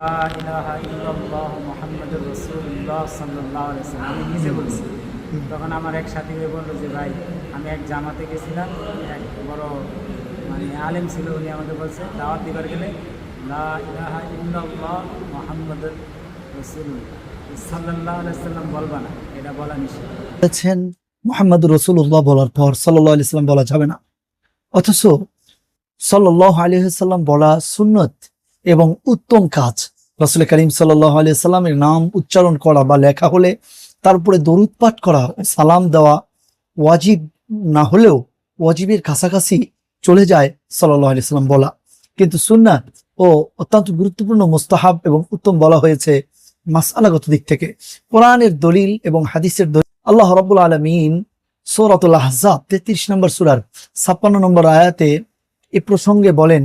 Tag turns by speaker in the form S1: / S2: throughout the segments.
S1: আমি নিজে বলছি। তখন আমার এক সাথী হয়ে বলল যে, ভাই, আমি এক জামাতে গেছিলাম, এক বড় মানে আলেম ছিল, উনি আমাকে বলছে, দাওয়াত দিবার গেলে না, এটা বলা
S2: মোহাম্মদ বলার পর বলা যাবে না। অথচ সাল্লাহ আলিহাল্লাম বলা সুন্নত। এবং উত্তম কাজ। রসুল করিম আলিয়াল্লামের নাম উচ্চারণ করা বা লেখা হলে তার উপরে দরুদ পাঠ করা, সালাম দেওয়া ওয়াজিব না হলেও ওয়াজিবের কাছাকাছি চলে যায় সাল্লাহ আলিয়াল্লাম বলা। কিন্তু সুন্নাত ও অত্যন্ত গুরুত্বপূর্ণ, মোস্তাহাব এবং উত্তম বলা হয়েছে মাসালাগত দিক থেকে। কোরআনের দলিল এবং হাদিসের দলিল, আল্লাহ রব্বুল আলমিন সৌরাতুল আহজাব তেত্রিশ নম্বর সুরার ছাপ্পান্ন নম্বর আয়াতে এ প্রসঙ্গে বলেন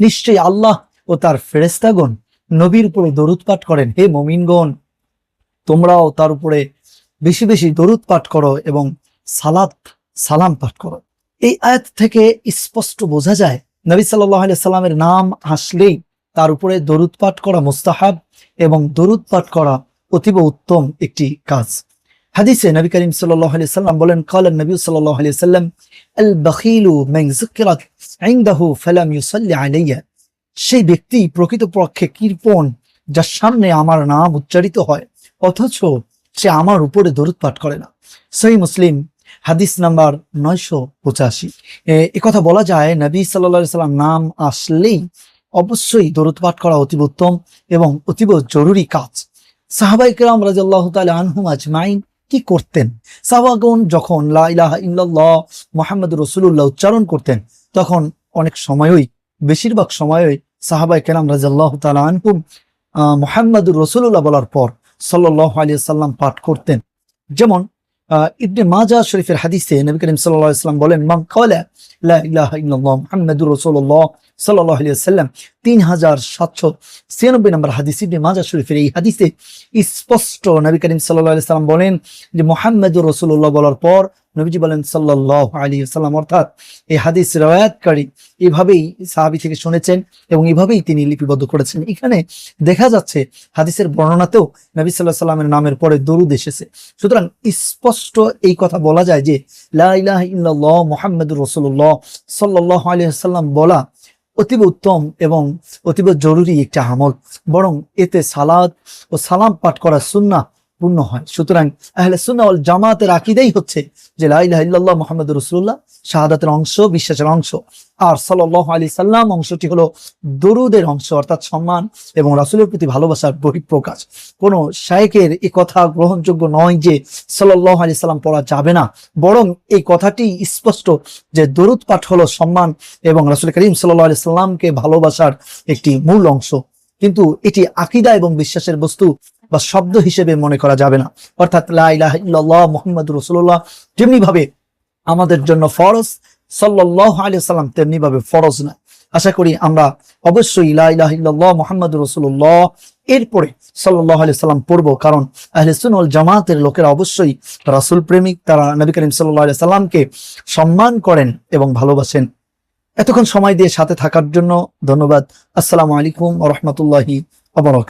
S2: নিশ্চয়ই আল্লাহ ও তার ফেরেশতাগণ নবীর উপরে দরুদ পাঠ করেন। হে মুমিনগণ, তোমরাও তার উপরে বেশি বেশি দরুদ পাঠ করো এবং সালাত, সালাম পাঠ করো। এই আয়াত থেকে স্পষ্ট বোঝা যায়, নবী সাল্লাহ সাল্লামের নাম আসলেই তার উপরে দরুদ পাঠ করা মুস্তাহাব এবং দরুদ পাঠ করা অতীব উত্তম একটি কাজ। হাদিসে নবী করিম সাল্লাম বলেন, কাল নবী সাল্লাম আল বখিলু ফালাম সেই ব্যক্তি প্রকৃতপক্ষে কৃপণ, যার সামনে আমার নাম উচ্চারিত হয়, অথচ সে আমার উপরে দরুদ পাঠ করে না। সহি মুসলিম, হাদিস নাম্বার নয়শো পঁচাশি। কথা বলা যায়, নবী সাল্লা সাল্লাম নাম আসলেই অবশ্যই দরুদ পাঠ করা অতীব উত্তম এবং অতীব জরুরি কাজ। সাহাবাই কেরাম রাজাল্লাহ তালা আনহুম আজমাইন কি করতেন? সাহাবাগণ যখন লা ইলাহা ইল্লাল্লাহ মোহাম্মদ রসুল্লাহ উচ্চারণ করতেন, তখন অনেক সময়ই, বেশিরভাগ সময়ই সাহাবাই কেরাম রাজাল্লাহ তালা আনহুম মোহাম্মদুর রসুল্লাহ বলার পর সাল্লাহ আলিয়া সাল্লাম পাঠ করতেন। যেমন ইবনে মাজা শরীফের হাদিসে নবী করিম সাল্লাল্লাহু আলাইহি ওয়াসাল্লাম বলেন, মান ক্বালা লা ইলাহা ইল্লাল্লাহ মুহাম্মাদুর রাসূলুল্লাহ সাল্লাল্লাহু আলাইহি ওয়াসাল্লাম 3796 নম্বর হাদিস ইবনে মাজা শরীফের এই হাদিসে স্পষ্ট নবী করিম ওয়াসাল্লাম বলেন যে মুহাম্মাদুর রাসূলুল্লাহ বলার পর নবীজি বলেন সাল্লাল্লাহু আলাইহি ওয়াসাল্লাম অর্থাৎ এই হাদিস এভাবেই সাহাবী থেকে শুনেছেন এবং এভাবেই তিনি লিপিবদ্ধ করেছেন। এখানে দেখা যাচ্ছে হাদিসের বর্ণনাতেও নবী সাল্লাহ সাল্লামের নামের পরে দরুদ এসেছে। সুতরাং স্পষ্ট এই কথা বলা যায় যে লা ইলাহা ইল্লাল্লাহ মুহাম্মাদুর রাসূলুল্লাহ সাল্লাল্লাহু আলাইহি ওয়াসাল্লাম বলা অতীব উত্তম এবং অতীব জরুরি একটা আমল, বরং এতে সালাদ ও সালাম পাঠ করা সুন্নাহ পূর্ণ হয়। সুতরাং আহলে সুন্নাহ ওয়াল জামাতের আকীদাই হচ্ছে যে লা ইলাহা ইল্লাল্লাহ মুহাম্মাদুর শাহাদাতের অংশ, বিশ্বাসের অংশ। আর সাল্লাল্লাহু আলাইহি সাল্লাম অংশটি হলো দরুদের অংশ, অর্থাৎ সম্মান এবং রাসুলের প্রতি ভালোবাসার বহিঃপ্রকাশ। কোনো শায়েকের এই কথা গ্রহণযোগ্য নয় যে সাল্লাল্লাহু আলাইহি সাল্লাম পড়া যাবে না। বরং এই কথাটি স্পষ্ট যে দরুদ পাঠ হলো সম্মান এবং রাসূল করিম সাল্লাল্লাহু আলাইহি সাল্লামকে ভালোবাসার একটি মূল অংশ। কিন্তু এটি আকিদা এবং বিশ্বাসের বস্তু বা শব্দ হিসেবে মনে করা যাবে না। অর্থাৎ লা ইলাহা ইল্লাল্লাহ মুহাম্মাদুর রাসূলুল্লাহ যেমনি ভাবে আমাদের জন্য ফরজ, সাল্লাল্লাহু আলাইহি সাল্লাম তেমনি ভাবে ফরজ না। আশা করি আমরা অবশ্যই লা মোহাম্মদ মুহাম্মাদুর এরপরে সাল্লাল্লাহু আলাইহি সাল্লাম পড়ব, কারণ আহলে সুন্নাহ ওয়াল জামাতের লোকেরা অবশ্যই রাসুল প্রেমিক তারা নবী করিম সাল্লাল্লাহু আলাইহি সাল্লামকে সম্মান করেন এবং ভালোবাসেন। এতক্ষণ সময় দিয়ে সাথে থাকার জন্য ধন্যবাদ। আসসালামু আলাইকুম রহমতুল্লাহি বারাকাতুহু।